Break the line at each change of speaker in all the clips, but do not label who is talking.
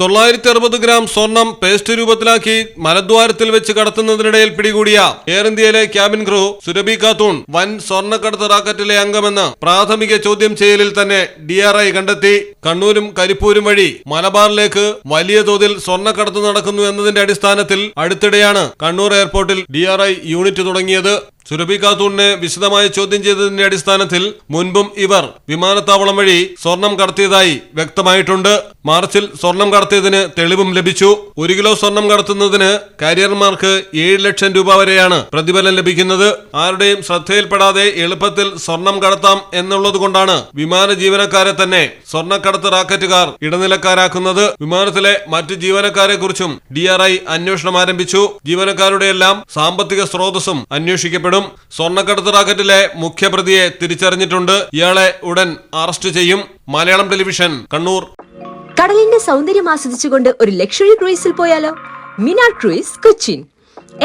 തൊള്ളായിരത്തി അറുപത് ഗ്രാം സ്വർണം പേസ്റ്റ് രൂപത്തിലാക്കി മലദ്വാരത്തിൽ വെച്ച് കടത്തുന്നതിനിടയിൽ പിടികൂടിയ എയർ ഇന്ത്യയിലെ ക്യാബിൻ ക്രൂ സുരഭി ഖാത്തൂൺ വൻ സ്വർണക്കടത്ത് റാക്കറ്റിലെ അംഗമെന്ന് പ്രാഥമിക ചോദ്യം ചെയ്യലിൽ തന്നെ ഡിആർഐ കണ്ടെത്തി. കണ്ണൂരും കരിപ്പൂരും വഴി മലബാറിലേക്ക് വലിയ തോതിൽ സ്വർണക്കടത്ത് നടക്കുന്നു എന്നതിന്റെ അടിസ്ഥാനത്തിൽ അടുത്തിടെയാണ് കണ്ണൂർ എയർപോർട്ടിൽ ഡിആർഐ യൂണിറ്റ് തുടങ്ങിയത്. സുരഭി ഖാത്തൂണിനെ വിശദമായി ചോദ്യം ചെയ്തതിന്റെ അടിസ്ഥാനത്തിൽ മുൻപും ഇവർ വിമാനത്താവളം വഴി സ്വർണം കടത്തിയതായി വ്യക്തമായിട്ടുണ്ട്. മാർച്ചിൽ സ്വർണം കടത്തിയതിന് തെളിവും ലഭിച്ചു. ഒരു കിലോ സ്വർണം കടത്തുന്നതിന് കാരിയർമാർക്ക് ഏഴ് ലക്ഷം രൂപ വരെയാണ് പ്രതിഫലം ലഭിക്കുന്നത്. ആരുടെയും ശ്രദ്ധയിൽപ്പെടാതെ എളുപ്പത്തിൽ സ്വർണം കടത്താം എന്നുള്ളത് കൊണ്ടാണ് വിമാന ജീവനക്കാരെ തന്നെ സ്വർണക്കടത്ത് റാക്കറ്റുകാർ ഇടനിലക്കാരാക്കുന്നത്. വിമാനത്തിലെ മറ്റ് ജീവനക്കാരെ കുറിച്ചും ഡിആർഐ അന്വേഷണം ആരംഭിച്ചു. ജീവനക്കാരുടെ എല്ലാം സാമ്പത്തിക സ്രോതസ്സും അന്വേഷിക്കപ്പെടും സ്വർണക്കടത്ത് റാക്കറ്റിലെ മുഖ്യപ്രതിയെ തിരിച്ചറിഞ്ഞിട്ടുണ്ട്. ഇയാളെ ഉടൻ അറസ്റ്റ് ചെയ്യും. മലയാളം ടെലിവിഷൻ കണ്ണൂർ.
കടലിന്റെ സൗന്ദര്യം ആസ്വദിച്ചുകൊണ്ട് ഒരു ലക്ഷറി ക്രൂയിസിൽ പോയാലോ? മിനാർ ക്രൂയിസ് കൊച്ചിൻ.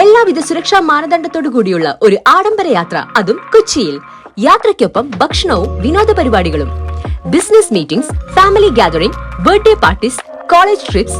എല്ലാവിധ സുരക്ഷാ മാനദണ്ഡത്തോടു കൂടിയുള്ള ഒരു ആഡംബര യാത്ര അതും കൊച്ചിയിൽ. യാത്രയ്ക്കൊപ്പം ഭക്ഷണവും വിനോദ പരിപാടികളും. Business meetings family gathering birthday parties college trips